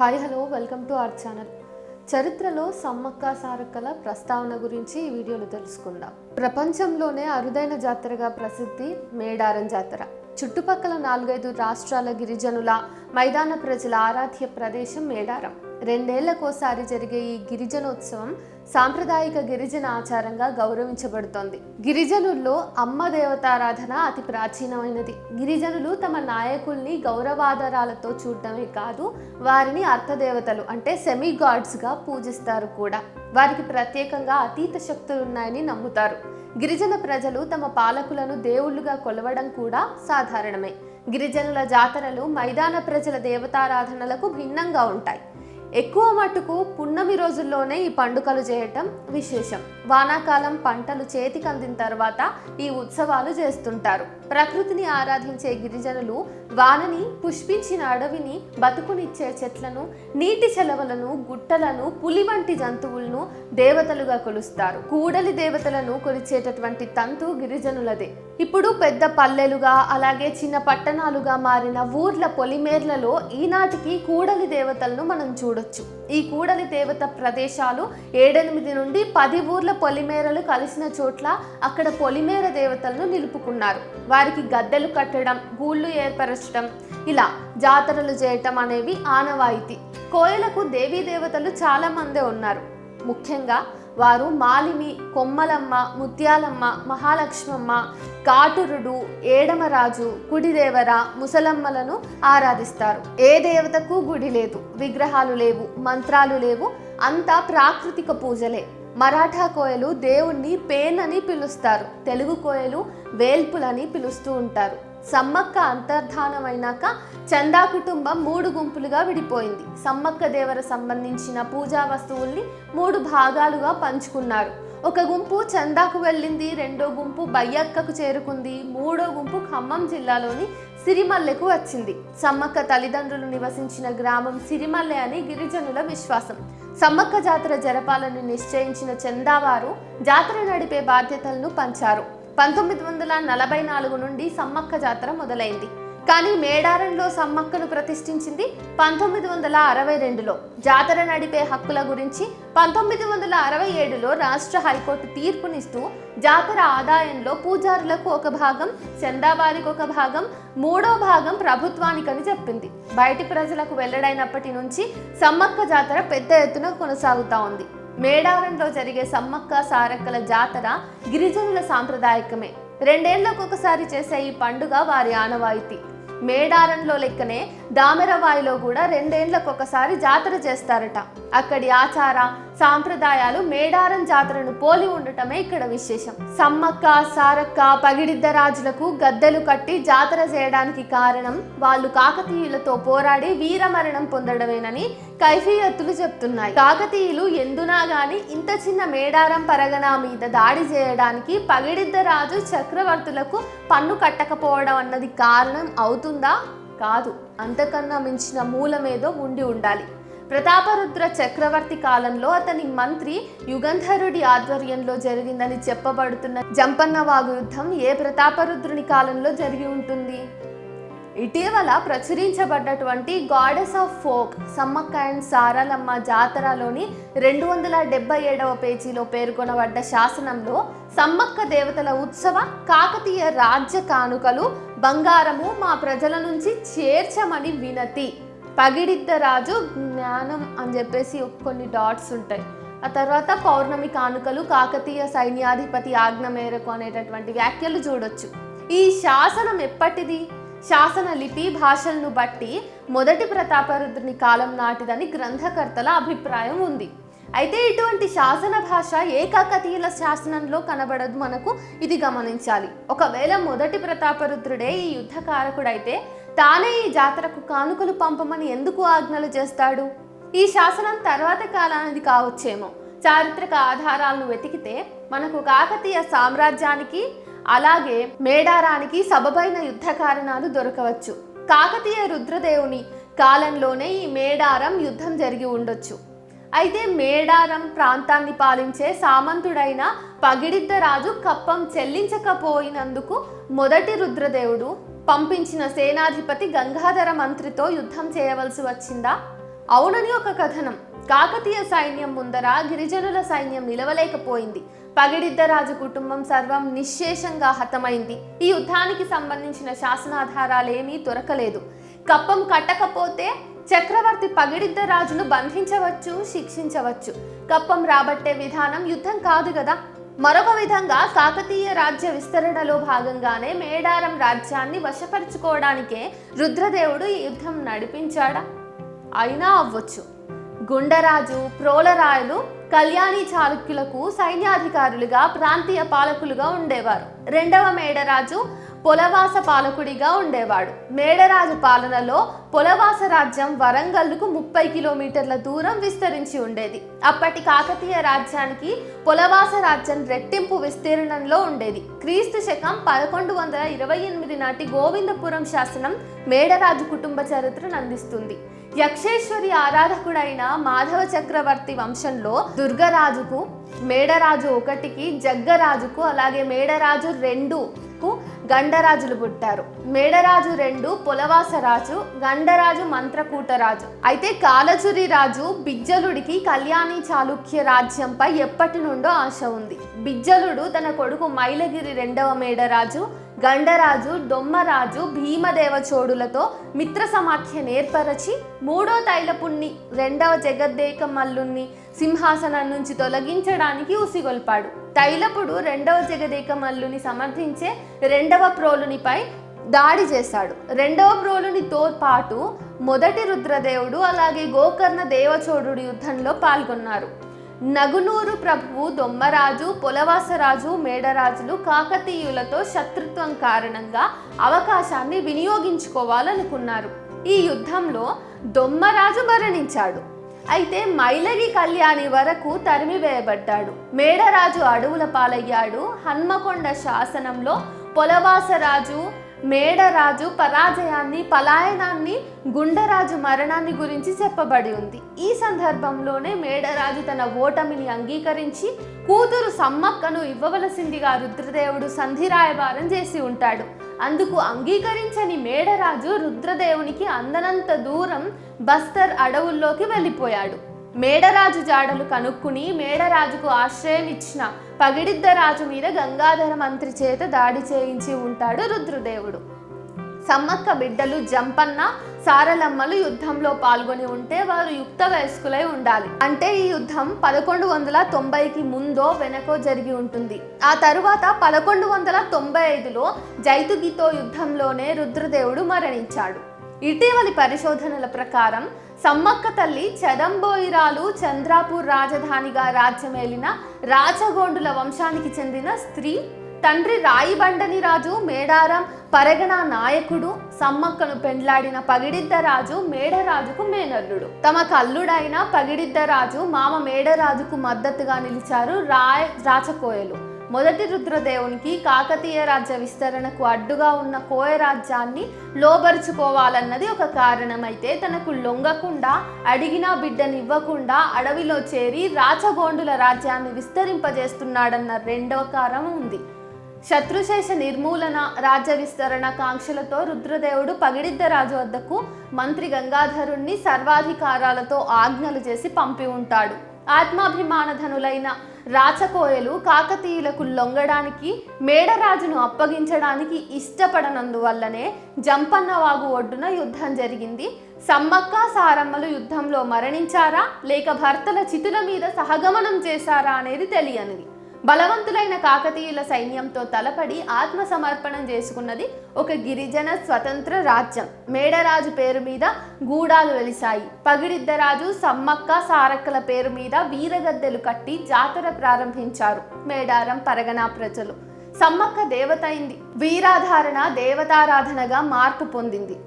Hi hello welcome to our channel. చరిత్రలో సమ్మక్క సారక్కల ప్రస్తావన గురించి ఈ వీడియోలో తెలుసుకుందాం. ప్రపంచంలోనే అరుదైన జాతరగా ప్రసిద్ధి మేడారం జాతర. చుట్టుపక్కల నాలుగైదు రాష్ట్రాల గిరిజనుల మైదాన ప్రజల ఆరాధ్య ప్రదేశం మేడారం. రెండేళ్ళకోసారి జరిగే ఈ గిరిజనోత్సవం సాంప్రదాయిక గిరిజన ఆచారంగా గౌరవించబడుతోంది. గిరిజనుల్లో అమ్మ దేవతారాధన అతి ప్రాచీనమైనది. గిరిజనులు తమ నాయకుల్ని గౌరవాదరాలతో చూడటమే కాదు వారిని అర్థదేవతలు అంటే సెమీ గాడ్స్గా పూజిస్తారు కూడా. వారికి ప్రత్యేకంగా అతీత శక్తులు ఉన్నాయని నమ్ముతారు. గిరిజన ప్రజలు తమ పాలకులను దేవుళ్ళుగా కొలవడం కూడా సాధారణమే. గిరిజనుల జాతరలు మైదాన ప్రజల దేవతారాధనలకు భిన్నంగా ఉంటాయి. ఎక్కువ మటుకు పున్నమి రోజుల్లోనే ఈ పండుగలు చేయటం విశేషం. వానాకాలం పంటలు చేతికి అందిన తర్వాత ఈ ఉత్సవాలు చేస్తుంటారు. ప్రకృతిని ఆరాధించే గిరిజనులు వానని పుష్పించిన అడవిని బతుకునిచ్చే చెట్లను నీటి చెలవలను గుట్టలను పులి వంటి జంతువులను దేవతలుగా కొలుస్తారు. కూడలి దేవతలను కొలిచేటటువంటి తంతు గిరిజనులదే. ఇప్పుడు పెద్ద పల్లెలుగా అలాగే చిన్న పట్టణాలుగా మారిన ఊర్ల పొలిమేర్లలో ఈనాటికి కూడలి దేవతలను మనం చూడొచ్చు. ఈ కూడలి దేవత ప్రదేశాలు ఏడెనిమిది నుండి పది ఊర్ల పొలిమేరలు కలిసిన చోట్ల అక్కడ పొలిమేర దేవతలను నిలుపుకున్నారు. వారికి గద్దెలు కట్టడం గూళ్ళు ఏర్పరచడం ఇలా జాతరలు చేయటం అనేవి ఆనవాయితీ. కోయలకు దేవీ దేవతలు చాలామందే ఉన్నారు. ముఖ్యంగా వారు మాలిమి కొమ్మలమ్మ ముత్యాలమ్మ మహాలక్ష్మమ్మ కాటురుడు ఏడమరాజు కుడిదేవర ముసలమ్మలను ఆరాధిస్తారు. ఏ దేవతకు గుడి లేదు విగ్రహాలు లేవు మంత్రాలు లేవు అంతా ప్రాకృతిక పూజలే. మరాఠా కోయలు దేవుణ్ణి పేన్ అని పిలుస్తారు. తెలుగు కోయలు వేల్పులని పిలుస్తూ ఉంటారు. సమ్మక్క అంతర్ధానమైనాక చందా కుటుంబం మూడు గుంపులుగా విడిపోయింది. సమ్మక్క దేవర సంబంధించిన పూజా వస్తువుల్ని మూడు భాగాలుగా పంచుకున్నారు. ఒక గుంపు చందాకు వెళ్ళింది రెండో గుంపు బయ్యక్కకు చేరుకుంది మూడో గుంపు ఖమ్మం జిల్లాలోని సిరిమల్లెకు వచ్చింది. సమ్మక్క తల్లిదండ్రులు నివసించిన గ్రామం సిరిమల్లె అని గిరిజనుల విశ్వాసం. సమ్మక్క జాతర జరపాలని నిశ్చయించిన చందావారు జాతర నడిపే బాధ్యతలను పంచారు. పంతొమ్మిది వందల నలభై నాలుగు నుండి సమ్మక్క జాతర మొదలైంది. కానీ మేడారంలో సమ్మక్కను ప్రతిష్ఠించింది పంతొమ్మిది వందల అరవై రెండులో. జాతర నడిపే హక్కుల గురించి పంతొమ్మిది వందల అరవై ఏడులో రాష్ట్ర హైకోర్టు తీర్పునిస్తూ జాతర ఆదాయంలో పూజారులకు ఒక భాగం చందావారికి ఒక భాగం మూడో భాగం ప్రభుత్వానికని చెప్పింది. బయటి ప్రజలకు వెల్లడైనప్పటి నుంచి సమ్మక్క జాతర పెద్ద ఎత్తున కొనసాగుతా ఉంది. మేడారంలో జరిగే సమ్మక్క సారక్కల జాతర గిరిజనుల సాంప్రదాయకమే. రెండేళ్ళకు ఒకసారి చేసే ఈ పండుగ వారి ఆనవాయితీ. మేడారంలో లెక్కనే దామెరవాయిలో కూడా రెండేళ్ళకు ఒకసారి జాతర చేస్తారట. అక్కడి ఆచార సాంప్రదాయాలు మేడారం జాతరను పోలి ఉండటమే ఇక్కడ విశేషం. సమ్మక్క సారక్క పగిడిద్ద రాజులకు గద్దెలు కట్టి జాతర చేయడానికి కారణం వాళ్ళు కాకతీయులతో పోరాడి వీరమరణం పొందడమేనని కైఫీయత్తులు చెప్తున్నాయి. కాకతీయులు ఎందునా గాని ఇంత చిన్న మేడారం పరగనా మీద దాడి చేయడానికి పగిడిద్ద రాజు చక్రవర్తులకు పన్ను కట్టకపోవడం అన్నది కారణం అవుతుందా? కాదు. అంతకన్నా మించిన మూలమేదో ఉండి ఉండాలి. ప్రతాపరుద్ర చక్రవర్తి కాలంలో అతని మంత్రి యుగంధరుడి ఆధ్వర్యంలో జరిగిందని చెప్పబడుతున్న జంపన్నవాగు యుద్ధం ఏ ప్రతాపరుద్రుని కాలంలో జరిగి ఉంటుంది? ఇటీవల ప్రచురించబడ్డటువంటి goddess of folk Sammakka and Saralamma జాతరలోని రెండు వందల డెబ్బై ఏడవ పేజీలో పేర్కొనబడ్డ శాసనంలో సమ్మక్క దేవతల ఉత్సవ కాకతీయ రాజ్య కానుకలు బంగారము మా ప్రజల నుంచి చేర్చమని వినతి. పగిడిద్ద రాజు జ్ఞానం అని చెప్పేసి కొన్ని డాట్స్ ఉంటాయి. ఆ తర్వాత పౌర్ణమి కానుకలు కాకతీయ సైన్యాధిపతి ఆజ్ఞ మేరకు అనేటటువంటి వ్యాఖ్యలు చూడొచ్చు. ఈ శాసనం ఎప్పటిది? శాసన లిపి భాషలను బట్టి మొదటి ప్రతాపరుద్రుని కాలం నాటిదని గ్రంథకర్తల అభిప్రాయం ఉంది. అయితే ఇటువంటి శాసన భాష ఏ కాకతీయుల శాసనంలో కనబడదు మనకు. ఇది గమనించాలి. ఒకవేళ మొదటి ప్రతాపరుద్రుడే ఈ యుద్ధకారకుడైతే తానే ఈ జాతరకు కానుకలు పంపమని ఎందుకు ఆజ్ఞలు చేస్తాడు? ఈ శాసనం తర్వాత కాలానిది కావచ్చేమో. చారిత్రక ఆధారాలను వెతికితే మనకు కాకతీయ సామ్రాజ్యానికి అలాగే మేడారానికి సబబైన యుద్ధ కారణాలు దొరకవచ్చు. కాకతీయ రుద్రదేవుని కాలంలోనే ఈ మేడారం యుద్ధం జరిగి ఉండొచ్చు. అయితే మేడారం ప్రాంతాన్ని పాలించే సామంతుడైన పగిడిద్ద రాజు కప్పం చెల్లించకపోయినందుకు మొదటి రుద్రదేవుడు పంపించిన సేనాధిపతి గంగాధర మంత్రితో యుద్ధం చేయవలసి వచ్చిందా? అవునని ఒక కథనం. కాకతీయ సైన్యం ముందర గిరిజనుల సైన్యం నిలవలేకపోయింది. పగిడిద్దరాజు కుటుంబం సర్వం నిశ్శేషంగా హతమైంది. ఈ యుద్ధానికి సంబంధించిన శాసనాధారాలేమీ దొరకలేదు. కప్పం కట్టకపోతే చక్రవర్తి పగిడిద్ద రాజును బంధించవచ్చు శిక్షించవచ్చు. కప్పం రాబట్టే విధానం యుద్ధం కాదు కదా మరొక విధంగా కాకతీయ రాజ్య విస్తరణలో భాగంగానే మేడారం రాజ్యాన్ని వశపరుచుకోవడానికే రుద్రదేవుడు ఈ యుద్ధం నడిపించాడా? అయినా అవ్వచ్చు. గుండరాజు ప్రోలరాయలు కళ్యాణి చాళుక్యులకు సైన్యాధికారులుగా ప్రాంతీయ పాలకులుగా ఉండేవారు. రెండవ మేడరాజు పొలవాస పాలకుడిగా ఉండేవాడు. మేడరాజు పాలనలో పొలవాస రాజ్యం వరంగల్కు ముప్పై కిలోమీటర్ల దూరం విస్తరించి ఉండేది. అప్పటి కాకతీయ రాజ్యానికి పొలవాస రాజ్యం రెట్టింపు విస్తీర్ణంలో ఉండేది. క్రీస్తు శకం పదకొండు వందల ఇరవై ఎనిమిది నాటి గోవిందపురం శాసనం మేడరాజు కుటుంబ చరిత్రను అందిస్తుంది. యక్షేశ్వరి ఆరాధకుడైన మాధవ చక్రవర్తి వంశంలో దుర్గరాజుకు మేడరాజు ఒకటికి జగ్గరాజుకు అలాగే మేడరాజు రెండు రెండుకు గండరాజులు పుట్టారు. మేడరాజు రెండు పొలవాసరాజు గండరాజు మంత్రకూటరాజు అయితే కాలచురి రాజు బిజ్జలుడికి కళ్యాణి చాళుక్య రాజ్యంపై ఎప్పటి నుండో ఆశ ఉంది. బిజ్జలుడు తన కొడుకు మైలగిరి రెండవ మేడరాజు గండరాజు డొమ్మరాజు భీమదేవచోడులతో మిత్ర సమాఖ్య నేర్పరచి మూడో తైలపుణ్ణి రెండవ జగద్దేక మల్లుణ్ణి సింహాసనం నుంచి తొలగించడానికి ఉసిగొల్పాడు. తైలపుడు రెండవ జగదేక మల్లుని సమర్థించే రెండవ ప్రోలునిపై దాడి చేశాడు. రెండవ ప్రోలునితో పాటు మొదటి రుద్రదేవుడు అలాగే గోకర్ణ దేవచోడు యుద్ధంలో పాల్గొన్నారు. నగునూరు ప్రభువు దొమ్మరాజు పొలవాసరాజు మేడరాజులు కాకతీయులతో శత్రుత్వం కారణంగా అవకాశాన్ని వినియోగించుకోవాలనుకున్నారు. ఈ యుద్ధంలో దొమ్మరాజు మరణించాడు. అయితే మైలగి కళ్యాణి వరకు తరిమివేయబడ్డాడు. మేడరాజు అడవుల పాలయ్యాడు. హన్మకొండ శాసనంలో పొలవాసరాజు మేడరాజు పరాజయాన్ని పలాయనాన్ని గుండరాజు మరణాన్ని గురించి చెప్పబడి ఉంది. ఈ సందర్భంలోనే మేడరాజు తన ఓటమిని అంగీకరించి కూతురు సమ్మక్కను ఇవ్వవలసిందిగా రుద్రదేవుడు సంధిరాయభారం చేసి ఉంటాడు. అందుకు అంగీకరించని మేడరాజు రుద్రదేవునికి అందనంత దూరం బస్తర్ అడవుల్లోకి వెళ్ళిపోయాడు. మేడరాజు జాడలు కనుక్కుని మేడరాజుకు ఆశ్రయం ఇచ్చిన పగిడిద్దరాజు మీద గంగాధర మంత్రి చేత దాడి చేయించి ఉంటాడు రుద్రదేవుడు. సమ్మక్క బిడ్డలు జంపన్న సారలమ్మలు యుద్ధంలో పాల్గొని ఉంటే వారు యుక్త వయస్కులై ఉండాలి. అంటే ఈ యుద్ధం పదకొండు వందల తొంభైకి ముందో వెనకో జరిగి ఉంటుంది. ఆ తరువాత పదకొండు వందల తొంభై ఐదులో జైతుగితో యుద్ధంలోనే రుద్రదేవుడు మరణించాడు. ఇటీవలి పరిశోధనల ప్రకారం సమ్మక్క తల్లి చదంబోయిరాలు చంద్రాపూర్ రాజధానిగా రాజ్యమేలిన రాచగోండుల వంశానికి చెందిన స్త్రీ తండ్రి రాయిబండని రాజు మేడారం పరగణ నాయకుడు సమ్మక్కను పెండ్లాడిన పగిడిద్దరాజు మేడరాజుకు మేనల్లుడు. తమ కల్లుడైన పగిడిద్దరాజు మామ మేడరాజుకు మద్దతుగా నిలిచారు రాయ్ రాచకోయలు మొదటి రుద్రదేవునికి కాకతీయ రాజ్య విస్తరణకు అడ్డుగా ఉన్న కోయ రాజ్యాన్ని లోబరుచుకోవాలన్నది ఒక కారణమైతే తనకు లొంగకుండా అడిగిన బిడ్డనివ్వకుండా అడవిలో చేరి రాచగోండుల రాజ్యాన్ని విస్తరింపజేస్తున్నాడన్న రెండవ కారణం ఉంది. శత్రుశేష నిర్మూలన రాజ్య విస్తరణ కాంక్షలతో రుద్రదేవుడు పగిడిద్ద రాజు వద్దకు మంత్రి గంగాధరుణ్ణి సర్వాధికారాలతో ఆజ్ఞలు చేసి పంపి ఉంటాడు. ఆత్మాభిమానధనులైన రాచకోయలు కాకతీయులకు లొంగడానికి మేడరాజును అప్పగించడానికి ఇష్టపడనందువల్లనే జంపన్నవాగు ఒడ్డున యుద్ధం జరిగింది. సమ్మక్క సారమ్మలు యుద్ధంలో మరణించారా లేక భర్తల చితుల మీద సహగమనం చేశారా అనేది తెలియనిది. బలవంతులైన కాకతీయుల సైన్యంతో తలపడి ఆత్మ సమర్పణం చేసుకున్నది ఒక గిరిజన స్వతంత్ర రాజ్యం. మేడరాజు పేరు మీద గూడాలు వెలిశాయి. పగిడిద్దరాజు సమ్మక్క సారక్కల పేరు మీద వీరగద్దెలు కట్టి జాతర ప్రారంభించారు. మేడారం పరగణ ప్రజలు. సమ్మక్క దేవత అయింది. వీరాధారణ దేవతారాధనగా మార్పు పొందింది.